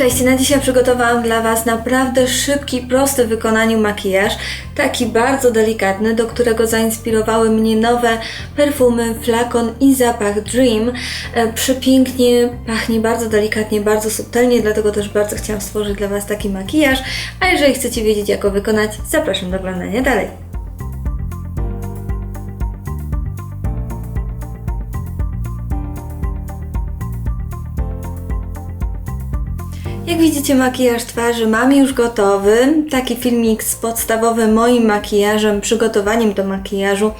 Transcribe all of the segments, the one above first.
Cześć, na dzisiaj przygotowałam dla Was naprawdę szybki, prosty w wykonaniu makijaż, taki bardzo delikatny, do którego zainspirowały mnie nowe perfumy, flakon i zapach Dream. E, Przepięknie, pachnie bardzo delikatnie, bardzo subtelnie, dlatego też bardzo chciałam stworzyć dla Was taki makijaż, a jeżeli chcecie wiedzieć jak go wykonać, zapraszam do oglądania dalej. Jak widzicie, makijaż twarzy mam już gotowy. Taki filmik z podstawowym moim makijażem, przygotowaniem do makijażu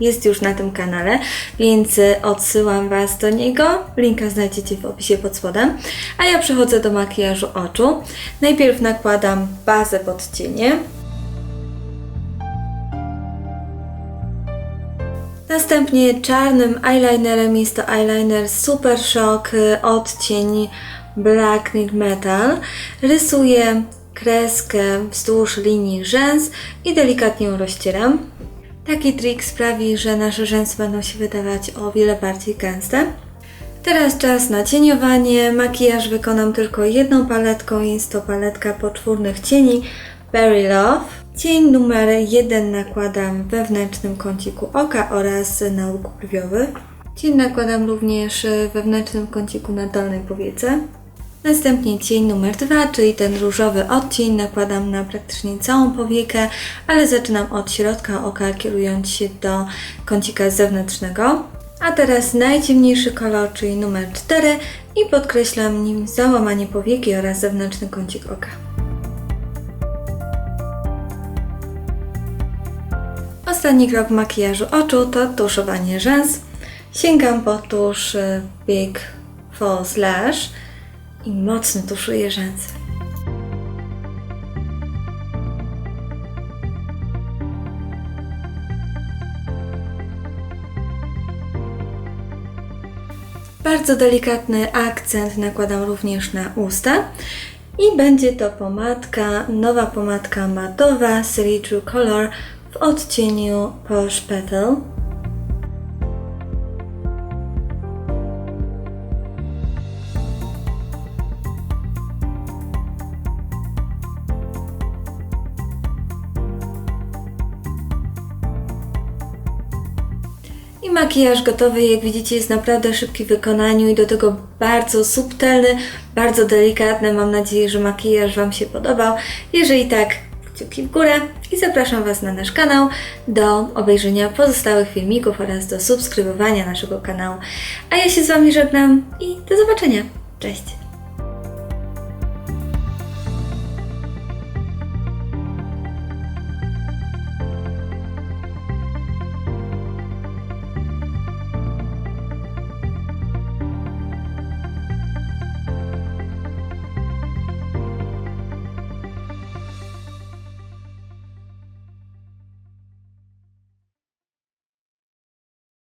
jest już na tym kanale, więc y, odsyłam Was do niego. Linka znajdziecie w opisie pod spodem. A ja przechodzę do makijażu oczu. Najpierw nakładam bazę pod cienie. Następnie czarnym eyelinerem jest to eyeliner Super Shock y, odcień Black Knit Metal. Rysuję kreskę wzdłuż linii rzęs i delikatnie ją rozcieram. Taki trik sprawi, że nasze rzęsy będą się wydawać o wiele bardziej gęste. Teraz czas na cieniowanie. Makijaż wykonam tylko jedną paletką. Jest to paletka poczwórnych cieni Berry Love. Cień numer jeden nakładam w wewnętrznym kąciku oka oraz na łuk brwiowy. Cień nakładam również w wewnętrznym kąciku na dolnej powiece. Następnie cień numer dwa, czyli ten różowy odcień nakładam na praktycznie całą powiekę, ale zaczynam od środka oka, kierując się do kącika zewnętrznego. A teraz najciemniejszy kolor, czyli numer 4 i podkreślam nim załamanie powieki oraz zewnętrzny kącik oka. Ostatni krok makijażu oczu to tuszowanie rzęs. Sięgam po tusz y, Big False Lash i mocno tuszuję rzęsy. Bardzo delikatny akcent nakładam również na usta. I będzie to pomadka, nowa pomadka matowa serii True Color w odcieniu Posh Petal. Makijaż gotowy, jak widzicie, jest naprawdę szybki w wykonaniu i do tego bardzo subtelny, bardzo delikatny. Mam nadzieję, że makijaż Wam się podobał. Jeżeli tak, kciuki w górę i zapraszam Was na nasz kanał do obejrzenia pozostałych filmików oraz do subskrybowania naszego kanału. A ja się z Wami żegnam i do zobaczenia. Cześć!